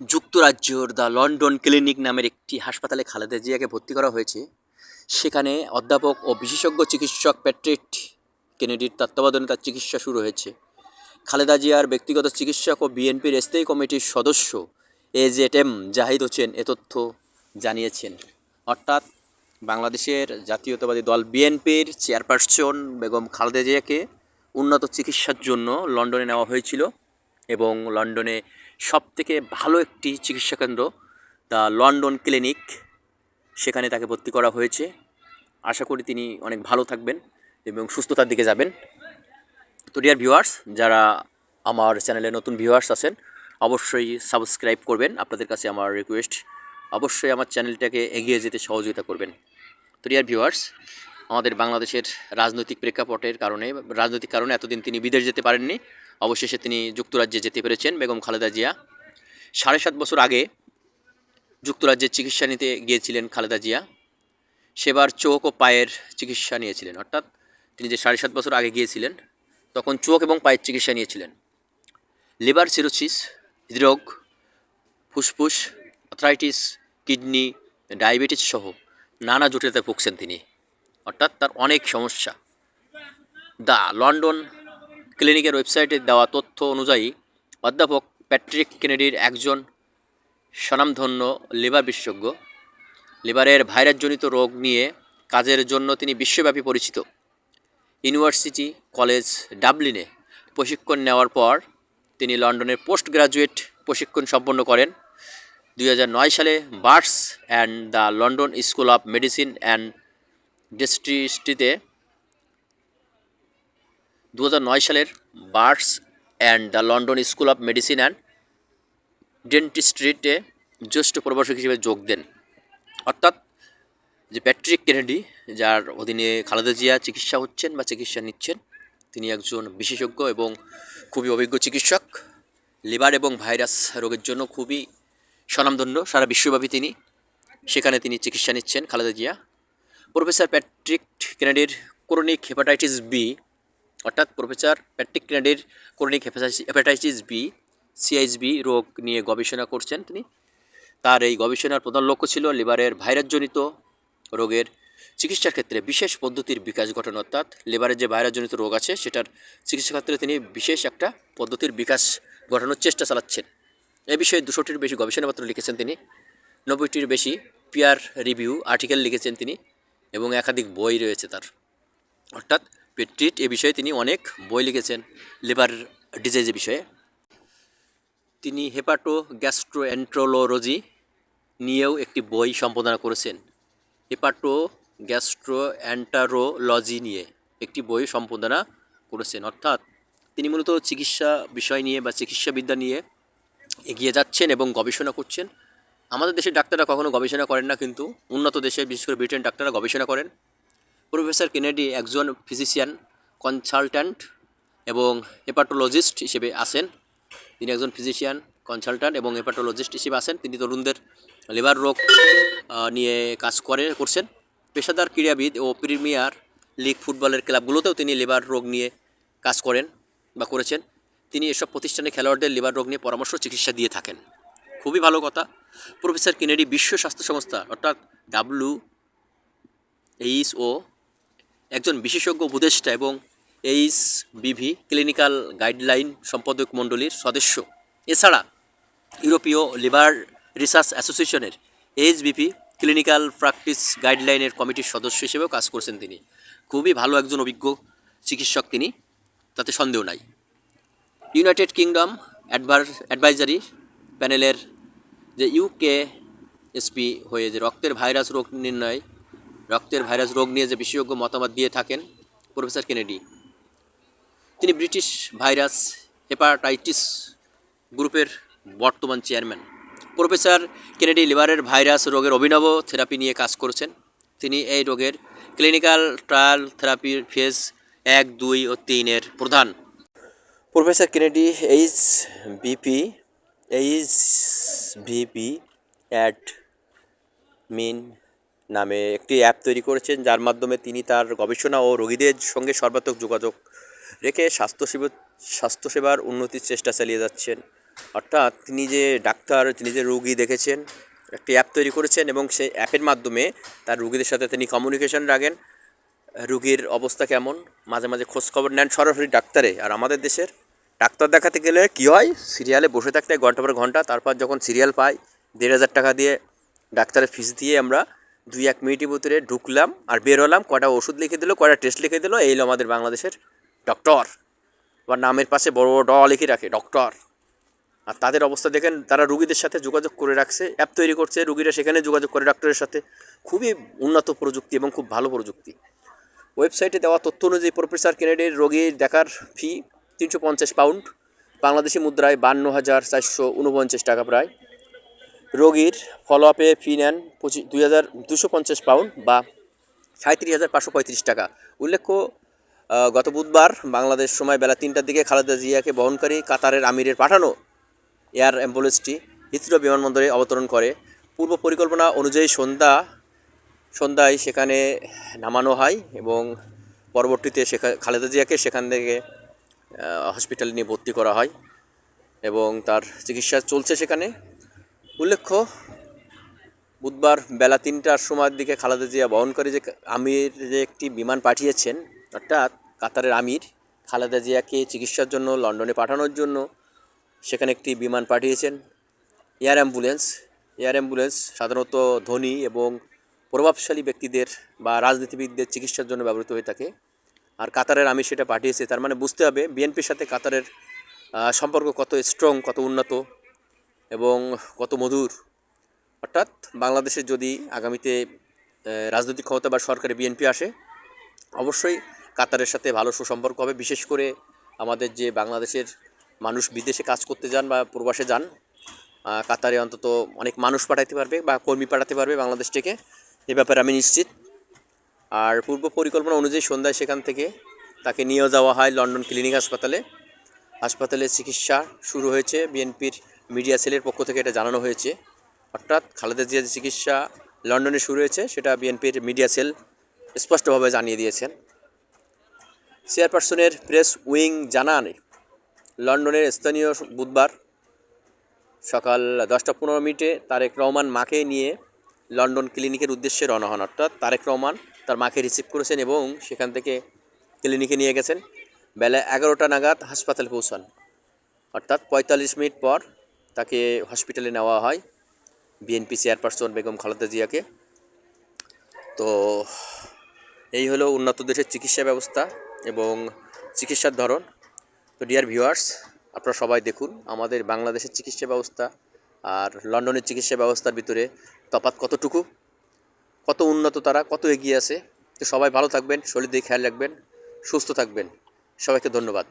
যুক্তরাজ্যর the London clinic নামের একটি হাসপাতালে খালেদা জিয়াকে ভর্তি করা হয়েছে। সেখানে অধ্যাপক ও বিশেষজ্ঞ চিকিৎসক প্যাট্রিক কেনেডির তত্ত্বাবধানে তার চিকিৎসা শুরু হয়েছে। খালেদা জিয়ার ব্যক্তিগত চিকিৎসক ও বিএনপির স্থায়ী কমিটির সদস্য A Z M Zahid Hossain এ তথ্য জানিয়েছেন। অর্থাৎ বাংলাদেশের জাতীয়তাবাদী দল বিএনপির চেয়ারপারসন বেগম খালেদা জিয়াকে উন্নত চিকিৎসার জন্য লন্ডনে নেওয়া হয়েছিল এবং লন্ডনে সবথেকে ভালো একটি চিকিৎসা কেন্দ্র, দ্য লন্ডন ক্লিনিক। সেখানে তাকে ভর্তি করা হয়েছে। আশা করি তিনি অনেক ভালো থাকবেন এবং সুস্থতার দিকে যাবেন। তো ডিয়ার ভিউয়ার্স যারা আমার চ্যানেলে নতুন ভিউয়ার্স আছেন, অবশ্যই সাবস্ক্রাইব করবেন। আপনাদের কাছে আমার রিকোয়েস্ট অবশ্যই আমার চ্যানেলটাকে এগিয়ে যেতে সহযোগিতা করবেন। তো ডিয়ার ভিউয়ার্স আমাদের বাংলাদেশের রাজনৈতিক প্রেক্ষাপটের কারণে, রাজনৈতিক কারণে এতদিন তিনি বিদেশ যেতে পারেননি। অবশেষে তিনি যুক্তরাজ্যে যেতে পেরেছেন বেগম খালেদা জিয়া। সাড়ে সাত বছর আগে যুক্তরাজ্যে চিকিৎসা নিতে গিয়েছিলেন খালেদা জিয়া। সেবার চোখ ও পায়ের চিকিৎসা নিয়েছিলেন। অর্থাৎ তিনি যে সাড়ে সাত বছর আগে গিয়েছিলেন, তখন চোখ এবং পায়ের চিকিৎসা নিয়েছিলেন। লিভার সিরোসিস, হৃদরোগ, ফুসফুস আর্থ্রাইটিস কিডনি, ডায়াবেটিস সহ নানা জটিলতায় ভুগছেন তিনি। অর্থাৎ তার অনেক সমস্যা। দ্য লন্ডন ক্লিনিকের ওয়েবসাইটে দেওয়া তথ্য অনুযায়ী অধ্যাপক প্যাট্রিক কেনেডির একজন স্বনামধন্য লিভার বিশেষজ্ঞ। লিভারের ভাইরাসজনিত রোগ নিয়ে কাজের জন্য তিনি বিশ্বব্যাপী পরিচিত। ইউনিভার্সিটি কলেজ ডাবলিনে প্রশিক্ষণ নেওয়ার পর তিনি লন্ডনের পোস্ট গ্রাজুয়েট প্রশিক্ষণ সম্পন্ন করেন। দু হাজার নয় সালে Barts and the London school of medicine and ডিস্ট্রিস্ট্রিতে দু হাজার নয় সালের Barts and the London school of medicine and ডেন্টিস্ট্রিতে জ্যেষ্ঠ প্রভাষক হিসেবে যোগ দেন। অর্থাৎ যে প্যাট্রিক কেনেডি, যার অধীনে খালেদা জিয়া চিকিৎসা হচ্ছেন বা চিকিৎসা নিচ্ছেন, তিনি একজন বিশেষজ্ঞ এবং খুবই অভিজ্ঞ চিকিৎসক। লিভার এবং ভাইরাস রোগের জন্য খুবই স্বনামধন্য, সারা বিশ্বব্যাপী তিনি। সেখানে তিনি চিকিৎসা নিচ্ছেন খালেদা জিয়া। প্রফেসর প্যাট্রিক কেনেডির ক্রনিক হেপাটাইটিস বি অর্থাৎ প্রফেসর প্যাট্রিক কেনেডির ক্রনিক হেপাটাইটিস বি সিআইএসবি রোগ নিয়ে গবেষণা করছেন তিনি। তার এই গবেষণার প্রধান লক্ষ্য ছিল লিভারের ভাইরাসজনিত রোগের চিকিৎসার ক্ষেত্রে বিশেষ পদ্ধতির বিকাশ ঘটানো, অর্থাৎ লিভারের যে ভাইরাসজনিত রোগ আছে সেটার চিকিৎসা ক্ষেত্রে তিনি বিশেষ একটা পদ্ধতির বিকাশ ঘটানোর চেষ্টা চালাচ্ছেন। এ বিষয়ে দুশোটির বেশি গবেষণাপত্র লিখেছেন তিনি, নব্বইটির বেশি পিয়ার রিভিউ আর্টিকেল লিখেছেন তিনি, এবং একাধিক বই রয়েছে তার। অর্থাৎ পেট্রিট এ বিষয়ে তিনি অনেক বই লিখেছেন, লিভার ডিজিজের বিষয়ে। তিনি হেপাটো গ্যাস্ট্রোএন্ট্রোলোলজি নিয়েও একটি বই সম্পাদনা করেছেন। হেপাটো গ্যাস্ট্রোএন্টারোলজি নিয়ে একটি বই সম্পাদনা করেছেন। অর্থাৎ তিনি মূলত চিকিৎসা বিষয় নিয়ে বা চিকিৎসাবিদ্যা নিয়ে এগিয়ে যাচ্ছেন এবং গবেষণা করছেন। আমাদের দেশের ডাক্তাররা কখনো গবেষণা করেন না, কিন্তু উন্নত দেশে, বিশেষ করে ব্রিটেন, ডাক্তাররা গবেষণা করেন। প্রফেসর কেনেডি একজন ফিজিশিয়ান কনসালট্যান্ট এবং হেপাটোলজিস্ট হিসেবে আসেন তিনি একজন ফিজিশিয়ান কনসালট্যান্ট এবং হেপাটোলজিস্ট হিসেবে আছেন। তিনি তরুণদের লিভার রোগ নিয়ে কাজ করে, করছেন। পেশাদার ক্রীড়াবিদ ও প্রিমিয়ার লিগ ফুটবলের ক্লাবগুলোতেও তিনি লিভার রোগ নিয়ে কাজ করেন বা করেছেন। তিনি এসব প্রতিষ্ঠানে খেলোয়াড়দের লিভার রোগ নিয়ে পরামর্শ, চিকিৎসা দিয়ে থাকেন। খুবই ভালো কথা। প্রফেসর কেনেডি বিশ্ব স্বাস্থ্য সংস্থা, অর্থাৎ ডাব্লিউ এইচ ও একজন বিশেষজ্ঞ উপদেষ্টা এবং এইচ বিভি ক্লিনিক্যাল গাইডলাইন সম্পাদক মণ্ডলীর সদস্য। এছাড়া ইউরোপীয় লিভার রিসার্চ অ্যাসোসিয়েশনের এইচবিপি ক্লিনিক্যাল প্র্যাকটিস গাইডলাইনের কমিটির সদস্য হিসেবেও কাজ করছেন তিনি। খুবই ভালো একজন অভিজ্ঞ চিকিৎসক তিনি, তাতে সন্দেহ নাই। ইউনাইটেড কিংডম অ্যাডভার, অ্যাডভাইজারি প্যানেলের যে ইউকে এসপি হয়ে যে রক্তের ভাইরাস রোগ নির্ণয় রক্তের ভাইরাস রোগ নিয়ে যে বিশেষজ্ঞ মতামত দিয়ে থাকেন প্রফেসর কেনেডি, তিনি ব্রিটিশ ভাইরাস হেপাটাইটিস গ্রুপের বর্তমান চেয়ারম্যান। প্রফেসর কেনেডি লিভারের ভাইরাস রোগের অভিনব থেরাপি নিয়ে কাজ করেছেন। তিনি এই রোগের ক্লিনিক্যাল ট্রায়াল থেরাপির ফেজ এক, দুই ও তিনের প্রধান। Professor Kennedy H BP H VP at mean নামে একটি অ্যাপ তৈরি করেছেন, যার মাধ্যমে তিনি তার গবেষণা ও রোগীদের সঙ্গে সর্বাত্মক যোগাযোগ রেখে স্বাস্থ্যসেবা, স্বাস্থ্যসেবার উন্নতির চেষ্টা চালিয়ে যাচ্ছেন। অর্থাৎ তিনি যে ডাক্তার, তিনি যে রুগী দেখেছেন, একটি অ্যাপ তৈরি করেছেন এবং সেই অ্যাপের মাধ্যমে তার রুগীদের সাথে তিনি কমিউনিকেশন রাখেন। রুগীর অবস্থা কেমন? মাঝে মাঝে খোঁজখবর নেন সরাসরি ডাক্তারে। আর আমাদের দেশের ডাক্তার দেখাতে গেলে কী হয়? সিরিয়ালে বসে থাকতে হয় ঘণ্টা পর ঘণ্টা, তারপর যখন সিরিয়াল পাই, দেড় হাজার টাকা দিয়ে ডাক্তারের ফিস দিয়ে আমরা দুই এক মিনিটের ভিতরে ঢুকলাম আর বের হলাম কটা ওষুধ লিখে দিল কটা টেস্ট লিখে দিল, এই আমাদের বাংলাদেশের ডক্টর বা নামের পাশে বড় বড় ড লিখে রাখে ডক্টর আর তাদের অবস্থা দেখেন, তারা রুগীদের সাথে যোগাযোগ করে রাখছে অ্যাপ তৈরি করছে, রুগীরা সেখানে যোগাযোগ করে ডাক্তারের সাথে। খুবই উন্নত প্রযুক্তি এবং খুব ভালো প্রযুক্তি। ওয়েবসাইটে দেওয়া তথ্য অনুযায়ী প্রফেসর কেনেডির রোগীর দেখার ফি তিনশো পঞ্চাশ পাউন্ড বাংলাদেশি মুদ্রায় বান্ন হাজার চারশো উনপঞ্চাশ টাকা প্রায়। রোগীর ফলো আপে ফি নেন পঁচিশ দুই হাজার দুশো পঞ্চাশ পাউন্ড বা সাঁত্রিশ হাজার পাঁচশো পঁয়ত্রিশ টাকা। উল্লেখ্য গত বুধবার বাংলাদেশ সময় বেলা তিনটার দিকে খালেদা জিয়াকে বহনকারী কাতারের আমিরের পাঠানো এয়ার অ্যাম্বুলেন্সটি হিথ্রো বিমানবন্দরে অবতরণ করে। পূর্ব পরিকল্পনা অনুযায়ী সন্ধ্যা, সন্ধ্যায় সেখানে নামানো হয় এবং পরবর্তীতে সেখানে খালেদা জিয়াকে সেখান থেকে হসপিটালে নিয়ে ভর্তি করা হয় এবং তার চিকিৎসা চলছে সেখানে। উল্লেখ্য, বুধবার বেলা তিনটার সময়ের দিকে খালেদা জিয়া বহনকারী যে আমির যে একটি বিমান পাঠিয়েছেন, অর্থাৎ কাতারের আমির খালেদা জিয়াকে চিকিৎসার জন্য লন্ডনে পাঠানোর জন্য সেখানে একটি বিমান পাঠিয়েছেন। এয়ার অ্যাম্বুলেন্স এয়ার অ্যাম্বুলেন্স সাধারণত ধনী এবং প্রভাবশালী ব্যক্তিদের বা রাজনীতিবিদদের চিকিৎসার জন্য ব্যবহৃত হয়ে থাকে। আর কাতারের আমি সেটা পাঠিয়েছি, তার মানে বুঝতে হবে বিএনপির সাথে কাতারের সম্পর্ক কত স্ট্রং কত উন্নত। এবং কত মধুর। অর্থাৎ বাংলাদেশে যদি আগামীতে রাজনৈতিক ক্ষমতা বা সরকারে বিএনপি আসে, অবশ্যই কাতারের সাথে ভালো সুসম্পর্ক হবে। বিশেষ করে আমাদের যে বাংলাদেশের মানুষ বিদেশে কাজ করতে যান বা প্রবাসে যান কাতারে অন্তত অনেক মানুষ পাঠাতে পারবে বা কর্মী পাঠাতে পারবে বাংলাদেশ থেকে। এ ব্যাপারে আমি নিশ্চিত। আর পূর্ব পরিকল্পনা অনুযায়ী সন্ধ্যায় সেখান থেকে তাকে নিয়ে যাওয়া হয় লন্ডন ক্লিনিক হাসপাতালে। হাসপাতালে চিকিৎসা শুরু হয়েছে। বিএনপির মিডিয়া সেলের পক্ষ থেকে এটা জানানো হয়েছে। অর্থাৎ খালেদা জিয়ার চিকিৎসা লন্ডনে শুরু হয়েছে, সেটা বিএনপির মিডিয়া সেল স্পষ্টভাবে জানিয়ে দিয়েছেন। চেয়ারপারসনের প্রেস উইং জানান, লন্ডনের স্থানীয় বুধবার সকাল দশটা পনেরো মিনিটে তারেক রহমান মাকে নিয়ে লন্ডন ক্লিনিকের উদ্দেশ্যে রওনা হন। অর্থাৎ তারেক রহমান তার মাকে রিসিভ করেছেন এবং সেখান থেকে ক্লিনিকে নিয়ে গেছেন। বেলা এগারোটা নাগাদ হাসপাতালে পৌঁছান। অর্থাৎ পঁয়তাল্লিশ মিনিট পর তাকে হসপিটালে নেওয়া হয় বিএনপি চেয়ারপারসন বেগম খালেদা জিয়াকে। তো এই হলো উন্নত দেশের চিকিৎসা ব্যবস্থা এবং চিকিৎসার ধরন। তো ডিয়ার ভিউয়ার্স আপনারা সবাই দেখুন, আমাদের বাংলাদেশের চিকিৎসা ব্যবস্থা আর লন্ডনের চিকিৎসা ব্যবস্থার ভিতরে তফাৎ কতটুকু, কত উন্নত তারা, কত এগিয়ে আছে। তো সবাই ভালো থাকবেন, শরীর দিয়ে খেয়াল রাখবেন, সুস্থ থাকবেন। সবাইকে ধন্যবাদ।